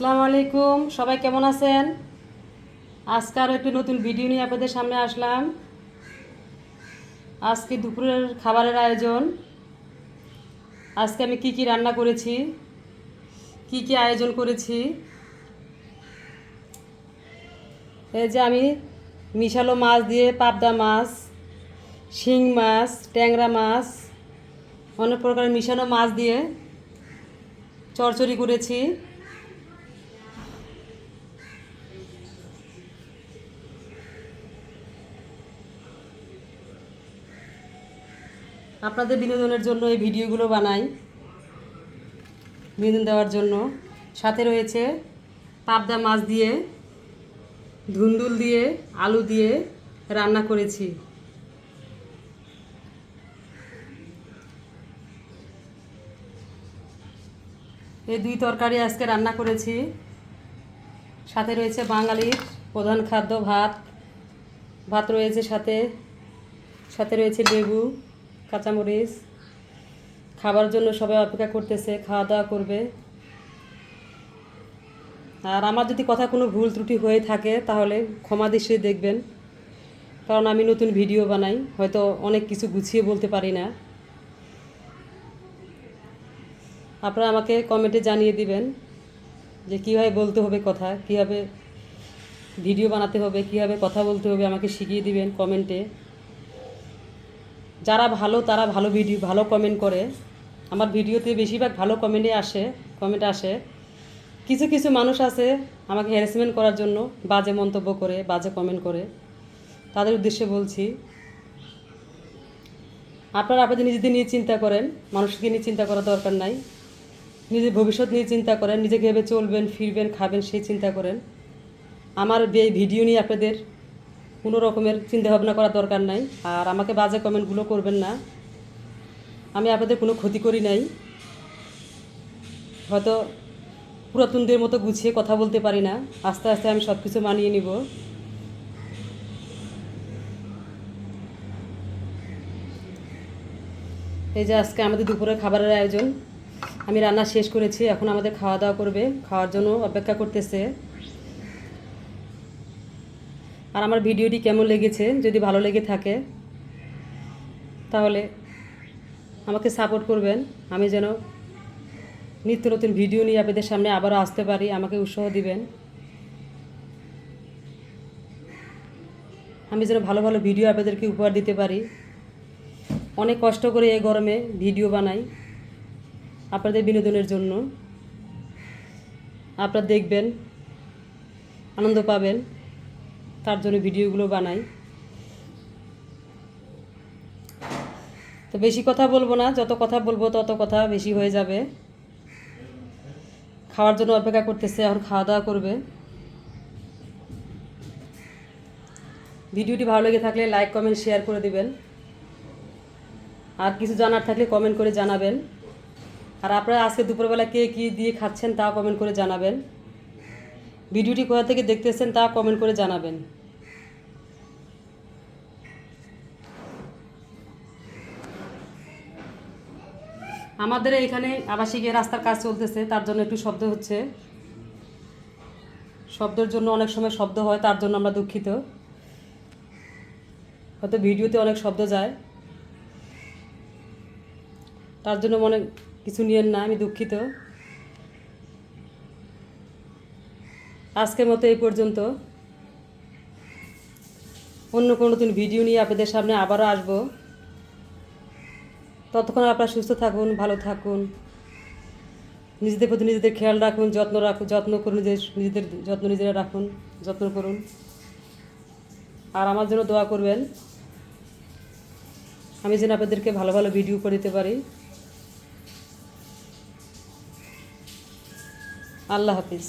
আসসালামু আলাইকুম। সবাই কেমন আছেন? আজকে আরও একটি নতুন ভিডিও নিয়ে আপনাদের সামনে আসলাম। আজকে দুপুরের খাবারের আয়োজন। আজকে আমি কি কি রান্না করেছি, কি কি আয়োজন করেছি। এই যে আমি মিশালো মাছ দিয়ে পাবদা মাছ, শিং মাছ, ট্যাংরা মাছ, অনেক প্রকারের মিশানো মাছ দিয়ে চরচড়ি করেছি। আপনাদের বিনোদনের জন্য এই ভিডিওগুলো বানাই। বিনোদন দেওয়ার জন্য। সাথে রয়েছে পাবদা মাছ দিয়ে, ধুন্দুল দিয়ে, আলু দিয়ে রান্না করেছি। এই দুই তরকারি আজকে রান্না করেছি। সাথে রয়েছে বাঙালির প্রধান খাদ্য ভাত। ভাত রয়েছে সাথে সাথে রয়েছে লেবু। কাঁচামরিচ, খাবার জন্য সবাই অপেক্ষা করতেছে, খাওয়া দাওয়া করবে। আর আমার যদি কথা কোনো ভুল ত্রুটি হয়ে থাকে, তাহলে ক্ষমা দৃষ্টিতে দেখবেন। কারণ আমি নতুন ভিডিও বানাই, হয়তো অনেক কিছু গুছিয়ে বলতে পারি না। আপনারা আমাকে কমেন্টে জানিয়ে দিবেন যে কীভাবে বলতে হবে কথা, কীভাবে ভিডিও বানাতে হবে, কীভাবে কথা বলতে হবে, আমাকে শিখিয়ে দিবেন কমেন্টে। যারা ভালো, তারা ভালো ভিডিও ভালো কমেন্ট করে। আমার ভিডিওতে বেশিরভাগ ভালো কমেন্টে আসে কমেন্ট আসে। কিছু কিছু মানুষ আছে আমাকে হ্যারাসমেন্ট করার জন্য বাজে মন্তব্য করে, বাজে কমেন্ট করে। তাদের উদ্দেশ্যে বলছি, আপনারা আপনাদের নিজেদের নিয়ে চিন্তা করেন, মানুষকে নিয়ে চিন্তা করার দরকার নাই। নিজের ভবিষ্যৎ নিয়ে চিন্তা করেন নিজেকে ভেবে চলবেন, ফিরবেন, খাবেন, সেই চিন্তা করেন। আমার ভিডিও নিয়ে আপনাদের কোনো রকমের চিন্তা ভাবনা করার দরকার নাই। আর আমাকে বাজে কমেন্টগুলো করবেন না। আমি আপনাদের কোনো ক্ষতি করি নাই। হয়তো পুরাতনদের মতো গুছিয়ে কথা বলতে পারি না। আস্তে আস্তে আমি সব কিছু মানিয়ে নিব। এই যে আজকে আমাদের দুপুরের খাবারের আয়োজন। আমি রান্না শেষ করেছি, এখন আমাদের খাওয়া দাওয়া করবে। খাওয়ার জন্য অপেক্ষা করতেছে। আর আমার ভিডিওটি কেমন লেগেছে, যদি ভালো লেগে থাকে, তাহলে আমাকে সাপোর্ট করবেন। আমি যেন নিত্য নতুন ভিডিও নিয়ে আপনাদের সামনে আবারও আসতে পারি, আমাকে উৎসাহ দিবেন। আমি যেন ভালো ভালো ভিডিও আপনাদেরকে উপহার দিতে পারি। অনেক কষ্ট করে এই গরমে ভিডিও বানাই আপনাদের বিনোদনের জন্য। আপনারা দেখবেন, আনন্দ পাবেন। তার জন্য ভিডিওগুলো বানাই। তো বেশি কথা বলব না, যত কথা বলব তত কথা বেশি হয়ে যাবে। খাওয়ার জন্য অপেক্ষা করতেছে, এখন খাওয়া দাওয়া করবে। ভিডিওটি ভালো লেগে থাকলে লাইক, কমেন্ট, শেয়ার করে দিবেন। আর কিছু জানার থাকলে কমেন্ট করে জানাবেন। আর আপনারা আজকে দুপুরবেলা কে কী দিয়ে খাচ্ছেন তা কমেন্ট করে জানাবেন। ভিডিওটি কোথা থেকে দেখতেছেন তা কমেন্ট করে জানাবেন। আমাদের এখানে আবাসিক রাস্তার কাজ চলতেছে, তার জন্য একটু শব্দ হচ্ছে। শব্দের জন্য অনেক সময় শব্দ হয়, তার জন্য আমরা দুঃখিত। হয়তো ভিডিওতে অনেক শব্দ যায়। তার জন্য মনে কিছু নিয়েন না, আমি দুঃখিত। আজকের মতো এই পর্যন্ত। অন্য কোনো নতুন ভিডিও নিয়ে আপনাদের সামনে আবারও আসব। ততক্ষণ আপনারা সুস্থ থাকুন, ভালো থাকুন। নিজেদের প্রতি নিজেদের খেয়াল রাখুন, যত্ন রাখুন, যত্ন করুন নিজের, নিজেদের যত্ন নিজেরা রাখুন, যত্ন করুন। আর আমার জন্য দোয়া করবেন, আমি যেন আপনাদেরকে ভালো ভালো ভিডিও করে দিতে পারি। আল্লাহ হাফিজ।